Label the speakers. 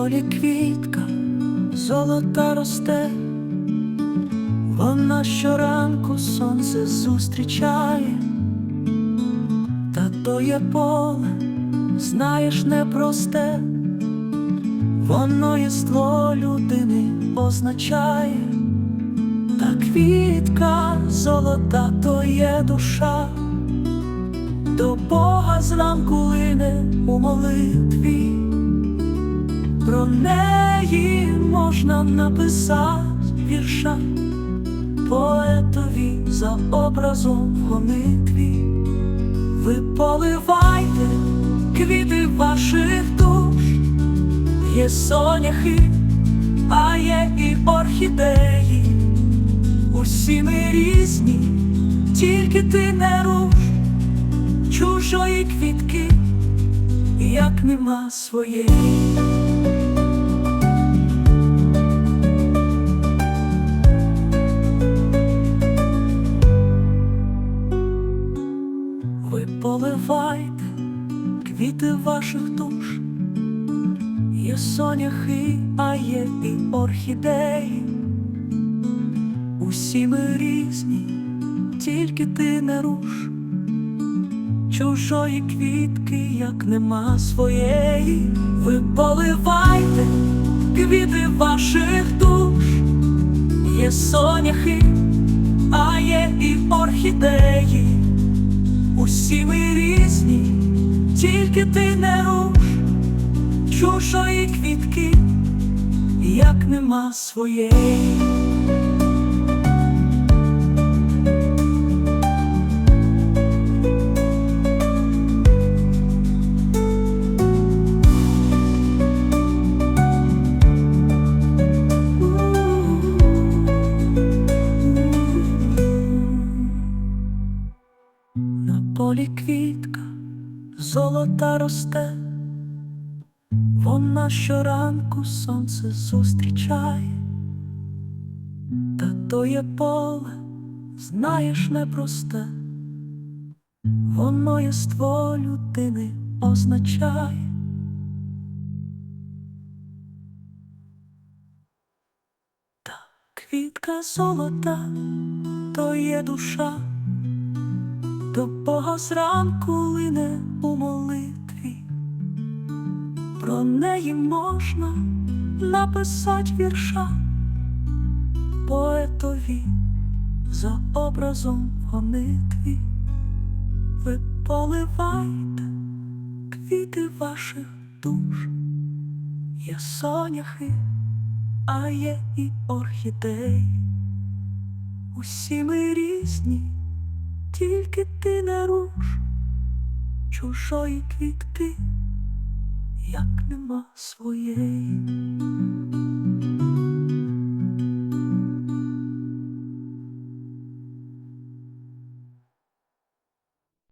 Speaker 1: полі квітка золота росте, вона щоранку сонце зустрічає, та то є поле, знаєш, непросте, воно єство людини означає, та квітка золота то є душа, до Бога зранку лине у молитві. Про неї можна написати вірша поетові за образом в гонитві. Ви поливайте квіти ваших душ, є соняхи, а є і орхідеї. Усі ми різні, тільки ти не руш чужої квітки, як нема своєї. Поливайте квіти ваших душ, є соняхи, а є і орхідеї. Усі ми різні, тільки ти не руш чужої квітки, як нема своєї. Ви поливайте квіти ваших душ, є соняхи, а є і чужої квітки, як нема своєї. На полі квітка золота росте, вона щоранку сонце зустрічає, та то є поле, знаєш, непросте, воно єство людини означає. Та квітка золота, то є душа. До Бога зранку лине у молитві, про неї можна написати вірша поетові за образом гонитві. Ви поливайте квіти ваших душ, є соняхи, а є і орхідеї. Усі ми різні тільки ти не руш чужої квітки, як нема своєї.